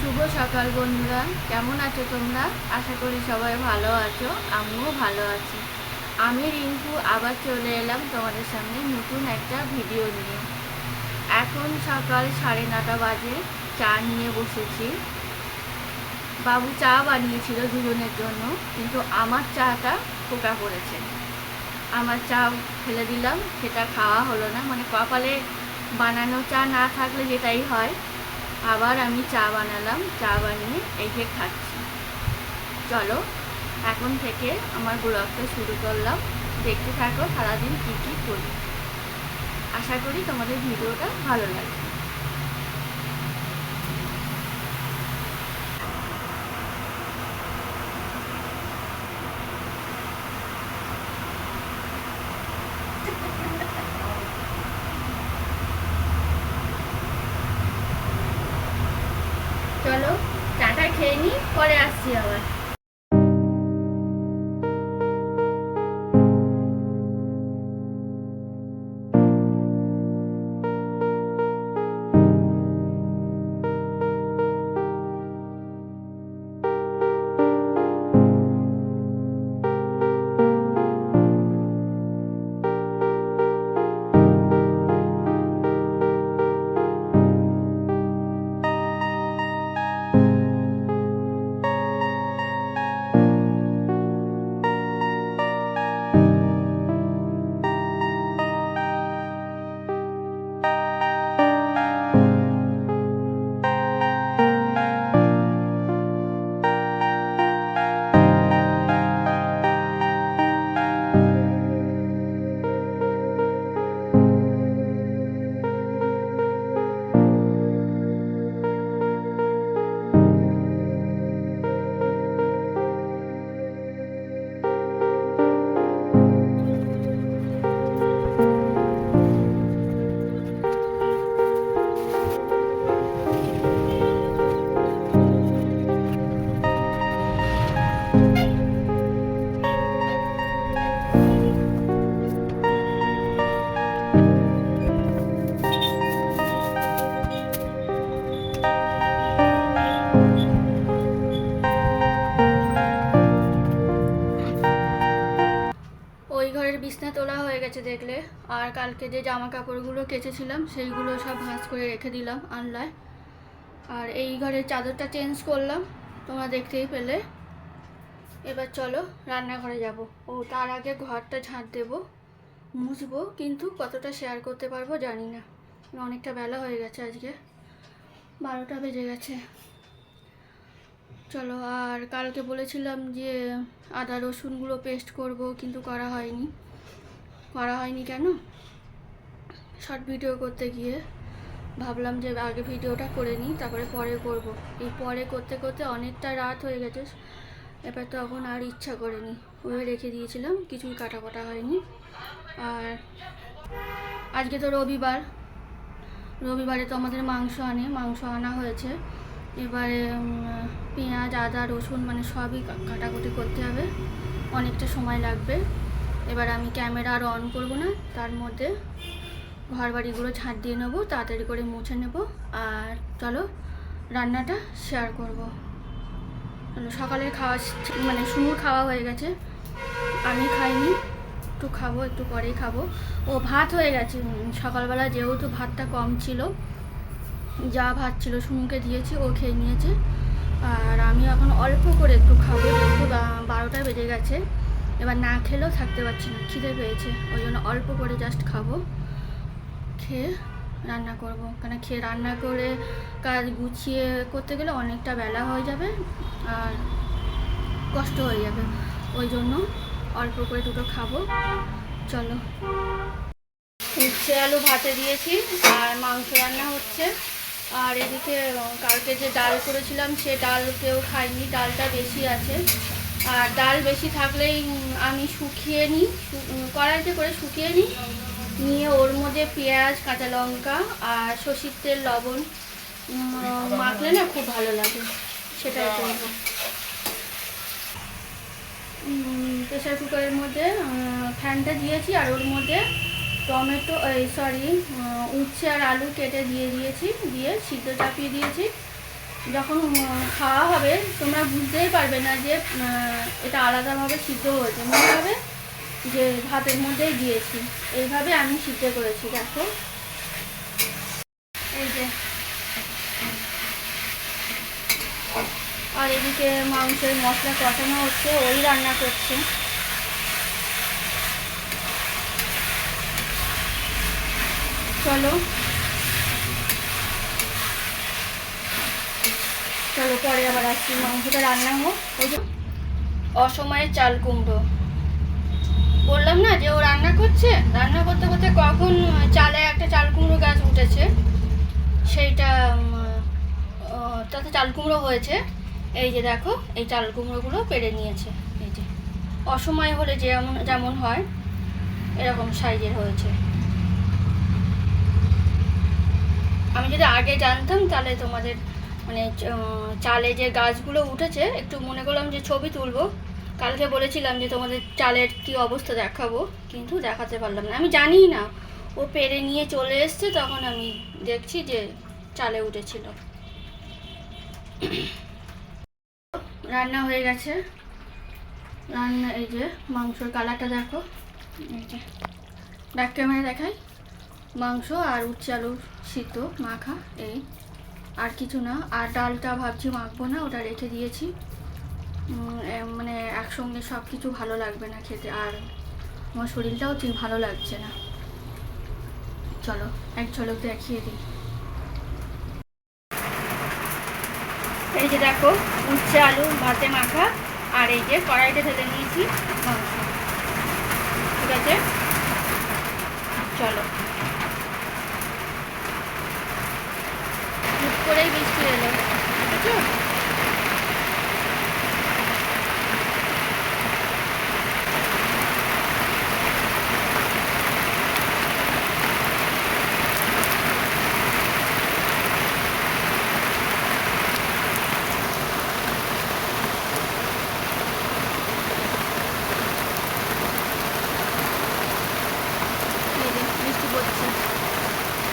শুভ সকাল বন্ধুরা। কেমন আছো তোমরা? আশা করি সবাই ভালো আছো, আমিও ভালো আছি। আমি রিঙ্কু, আবার চলে এলাম তোমাদের সামনে নতুন একটা ভিডিও নিয়ে। এখন সকাল সাড়ে নটা বাজে, চা নিয়ে বসেছি। বাবু চা বানিয়েছিল দুজনের জন্য, কিন্তু আমার চাটা ফোকা পড়েছে। আমার চা ফেলে দিলাম, সেটা খাওয়া হলো না। মানে কপালে বানানো চা না থাকলে যেটাই হয় আবার আমি চা বানালাম, চা বানিয়ে এই খাচ্ছি। চলো, এখন থেকে আমার ব্লগটা শুরু করলাম। দেখতে থাকো সারাদিন কী কী করি। আশা করি তোমাদের ভিডিওটা ভালো লাগবে চলো চাটা খেয়ে নিই পরে আসছি আবার গেছে দেখলে। আর কালকে যে জামা কাপড়গুলো কেচেছিলাম, সেইগুলো সব ভাঁজ করে রেখে দিলাম আনলায় আর এই ঘরের চাদরটা চেঞ্জ করলাম, তোমরা দেখতেই পেলে। এবার চলো রান্নাঘরে যাব। ও, তার আগে ঘরটা ঝাঁট দেবো, মুছবো, কিন্তু কতটা শেয়ার করতে পারব জানি না। অনেকটা বেলা হয়ে গেছে আজকে। বারোটা বেজে গেছে। চলো, আর কালকে বলেছিলাম যে আদা রসুনগুলো পেস্ট করব, কিন্তু করা হয়নি। করা হয়নি কেন? শর্ট ভিডিও করতে গিয়ে ভাবলাম যে আগে ভিডিওটা করে নিই, তারপরে পরে করব। এই পরে করতে করতে অনেকটা রাত হয়ে গেছে, এবার তখন আর ইচ্ছা করেনি। ওই রেখে দিয়েছিলাম, কিছুই কাটা কাটা হয়নি। আর আজকে তো রবিবার। রবিবারে তো আমাদের মাংস আনে, মাংস আনা হয়েছে। এবারে পেঁয়াজ, আদা, রসুন মানে সবই কাটাকুটি করতে হবে। অনেকটা সময় লাগবে। এবার আমি ক্যামেরা আর অন করব না, তার মধ্যে ঘর বাড়িগুলো ঝাঁট দিয়ে নেব, তাড়াতাড়ি করে মুছে নেব, আর চলো রান্নাটা শেয়ার করব। সকালের খাওয়া মানে শুনুর খাওয়া হয়ে গেছে। আমি খাইনি, একটু খাব, একটু পরেই খাব। ও ভাত হয়ে গেছে সকালবেলা যেহেতু ভাতটা কম ছিল, যা ভাত ছিল সুমুকে দিয়েছি, ও খেয়ে নিয়েছে। আর আমি এখন অল্প করে একটু খাব, যেহেতু বারোটা বেজে গেছে। এবার না খেলেও থাকতে পারছি না, খিদে পেয়েছে, ওই জন্য অল্প করে জাস্ট খাব। খেয়ে রান্না করব, কেন খেয়ে রান্না করে কাজ গুছিয়ে করতে গেলে অনেকটা বেলা হয়ে যাবে আর কষ্ট হয়ে যাবে, ওই জন্য অল্প করে দুটো খাব। চলো। উচ্ছে আলু ভাতে দিয়েছি আর মাংস রান্না হচ্ছে। আর এদিকে, কালকে যে ডাল করেছিলাম, সে ডাল কেউ খায়নি, ডালটা বেশি আছে। আর ডাল বেশি থাকলেই আমি শুকিয়ে নিই কড়াইতে করে শুকিয়ে নিই। নিয়ে ওর মধ্যে পেঁয়াজ কাঁচা লঙ্কা আর সর্ষের তেল লবণ মাখলে না খুব ভালো লাগে সেটাই করব। প্রেশার কুকারের মধ্যে ফ্যানটা দিয়েছি আর ওর মধ্যে টমেটো সরি উচ্ছে আর আলু কেটে দিয়ে দিয়েছি দিয়ে সিদ্ধ চাপিয়ে দিয়েছি। যখন খাওয়া হবে, তোমরা বুঝতেই পারবে না যে এটা আলাদাভাবে সিদ্ধ হয়েছে। মনে হবে যে, ভাতের মধ্যেই দিয়েছি। এইভাবে আমি সিদ্ধ করেছি, দেখো। এই যে। আর এদিকে মাংসের মশলা কষানো হচ্ছে, ওই রান্না করছে। চলো। চলো পরে আবার আসছি, মাংসটা রান্না হোক। ওই অসময়ে চাল কুমড়ো। বললাম না যে ও রান্না করছে? রান্না করতে করতে কখন চালে একটা চাল কুমড়ো গাছ উঠেছে। সেইটা তাতে চাল কুমড়ো হয়েছে। এই যে দেখো, এই চাল কুমড়োগুলো পেরে নিয়েছে। এই যে অসময় হলে যেমন যেমন হয়, এরকম সাইজের হয়েছে। আমি যদি আগে জানতাম, তাহলে তোমাদের মানে চালে যে গাছগুলো উঠেছে, একটু মনে করলাম যে ছবি তুলবো। কালকে বলেছিলাম যে তোমাদের চালের কি অবস্থা দেখাবো, কিন্তু দেখাতে পারলাম না। আমি জানি না, ও পেরে নিয়ে চলে এসছে, তখন আমি দেখছি যে চালে উঠেছিল। রান্না হয়ে গেছে। রান্না, এই যে মাংসর কালারটা দেখো। এই যে ব্যাক ক্যামেরা দেখাই। মাংস আর উচ্ছে আলু সিদ্ধ, মাখা, এই। আর কিছু না, আর ডালটা ভাবছি মাখবো না, ওটা রেখে দিয়েছি। মানে একসঙ্গে সব কিছু ভালো লাগবে না খেতে, আর আমার শরীরটাও ঠিক ভালো লাগছে না। চলো, এক ঝলক দেখিয়ে দিই। এই যে দেখো, উচ্ছে আলু ভাতে মাখা, আর এই যে কড়াইতে ঢেলে নিয়েছি মাংস। ঠিক আছে? চলো। করেই বৃষ্টি এলো। বুঝেছ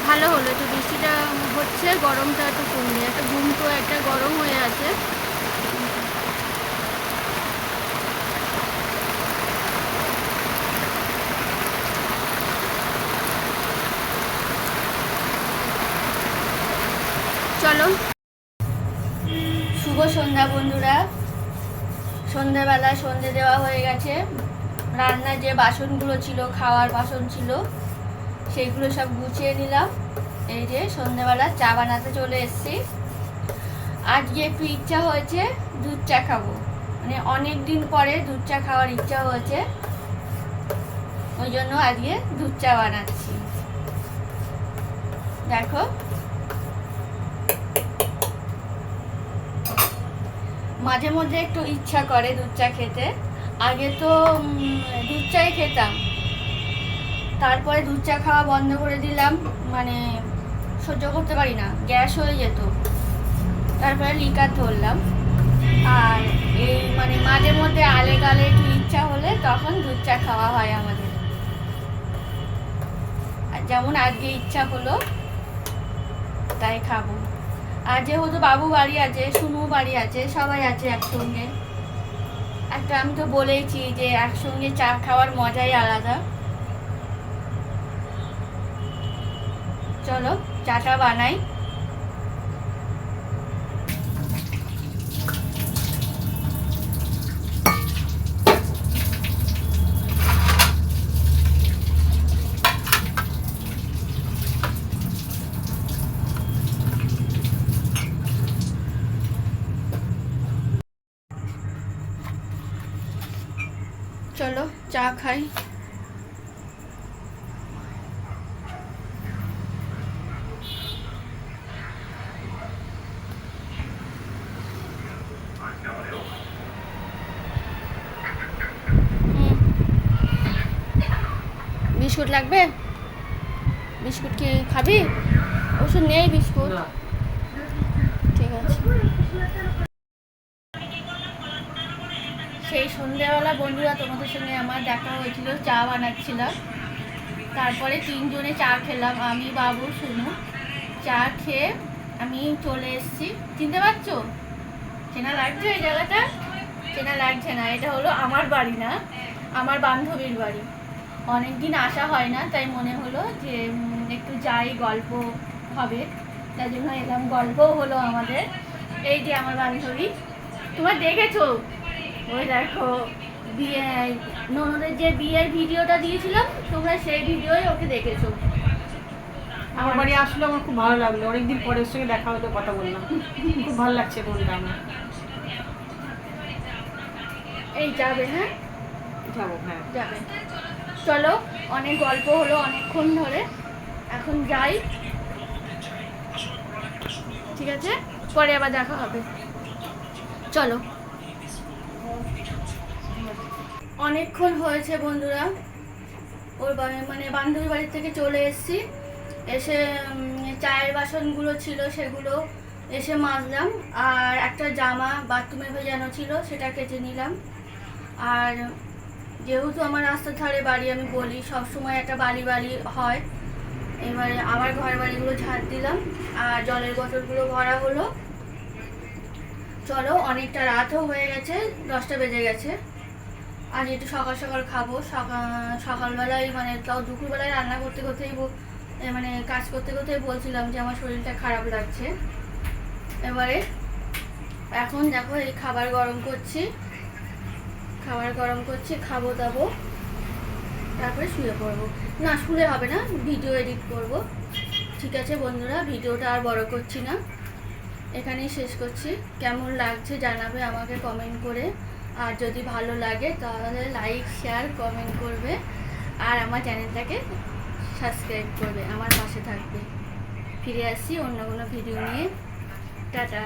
ভালো হলো একটু বৃষ্টিটা হচ্ছে গরমটা একটা গরম হয়ে আছে। চলো। শুভ সন্ধ্যা বন্ধুরা। সন্ধ্যাবেলা সন্ধে দেওয়া হয়ে গেছে। রান্নার যে বাসনগুলো ছিল, খাওয়ার বাসন ছিল, সেইগুলো সব গুছিয়ে নিলাম। এই যে সন্ধ্যেবেলা চা বানাতে চলে এসেছি। আজকে একটু ইচ্ছা হয়েছে দুধ চা খাব। মানে অনেক দিন পরে দুধ চা খাওয়ার ইচ্ছা হয়েছে। ওই জন্য আজকে দুধ চা বানাচ্ছি। দেখো। মাঝে মধ্যে একটু ইচ্ছা করে দুধ চা খেতে। আগে তো দুধ চাই খেতাম। তারপরে দুধ চা খাওয়া বন্ধ করে দিলাম। মানে সহ্য করতে পারি না। গ্যাস হয়ে যেত। তারপরে লিকার ধরলাম। আর এই মানে মাঝে মধ্যে আলে গালে একটু ইচ্ছা হলে তখন দুধ চা খাওয়া হয় আমাদের। আর যেমন আজকে ইচ্ছা হলো, তাই খাব। আর যেহেতু বাবু বাড়ি আছে সুনু বাড়ি আছে, সবাই আছে একসঙ্গে। একটা আমি তো বলেইছি যে একসঙ্গে চা খাওয়ার মজাই আলাদা। চলো চাটা বানাই চলো চা খাই। বিস্কুট লাগবে? বিস্কুট কি খাবি? ওষুধ নেই বিস্কুট। সেই সন্ধ্যেবেলা বন্ধুরা তোমাদের সঙ্গে আমার দেখা হয়েছিল, চা বানাচ্ছিলাম। তারপরে তিনজনে চা খেলাম, আমি, বাবু শুনু চা খেয়ে আমি চলে এসেছি। চিনতে পারছ? চেনা লাগছে এই জায়গাটা? চেনা লাগছে না, এটা হলো আমার বাড়ি না, আমার বান্ধবীর বাড়ি। অনেক দিন আসা হয় না, তাই মনে হলো যে একটু যাই, গল্প হবে। তাই জন্য এলাম, গল্পও হলো আমাদের। এই যে আমার বান্ধবী। তোমরা দেখেছ? ওই দেখো বিয়ে ননদের যে বিয়ের ভিডিওটা দিয়েছিলাম তোমরা সেই ভিডিওই ওকে দেখেছ। আমার বাড়ি আসলে আমার খুব ভালো লাগল। অনেকদিন পরে ওর সঙ্গে দেখা হতো কথা বললাম। খুব ভালো লাগছে মনটা আমার। এই যাবে হ্যাঁ? যাব হ্যাঁ। যাবে। চলো অনেক গল্প হলো অনেকক্ষণ ধরে। এখন যাই। ঠিক আছে? পরে আবার দেখা হবে। চলো। অনেকক্ষণ হয়েছে বন্ধুরা। ওর মানে বান্ধবীর বাড়ি থেকে চলে এসেছি। এসে চায়ের বাসনগুলো ছিল সেগুলো এসে মাজলাম। আর একটা জামা বাথরুমে ভেজানো ছিল সেটা কেটে নিলাম। আর যেহেতু আমার রাস্তার ধারে বাড়ি, আমি বলি সব সময় একটা বাড়ি বাড়ি হয়। এবারে আবার ঘর বাড়িগুলো ঝাড় দিলাম। আর জলের বোতলগুলো ভরা হলো। চলো, অনেকটা রাতও হয়ে গেছে, দশটা বেজে গেছে। আজ একটু সকাল সকাল খাব সকাল সকালবেলায় মানে তাও দুপুরবেলায় রান্না করতে করতেই মানে কাজ করতে করতেই বলছিলাম যে আমার শরীরটা খারাপ লাগছে। এবারে এখন দেখো এই খাবার গরম করছি। খাবার গরম করছি, খাব দাবো। তারপরে শুয়ে পড়ব। না, শুলে হবে না, ভিডিও এডিট করব। ঠিক আছে বন্ধুরা, ভিডিওটা আর বড় করছি না। এখানেই শেষ করছি। কেমন লাগছে জানাবে আমাকে কমেন্ট করে। আর যদি ভালো লাগে তাহলে লাইক শেয়ার কমেন্ট করবে। আর আমার চ্যানেলটাকে সাবস্ক্রাইব করবে। আমার পাশে থাকবে। ফিরে আসি অন্য কোনো ভিডিও নিয়ে। টাটা।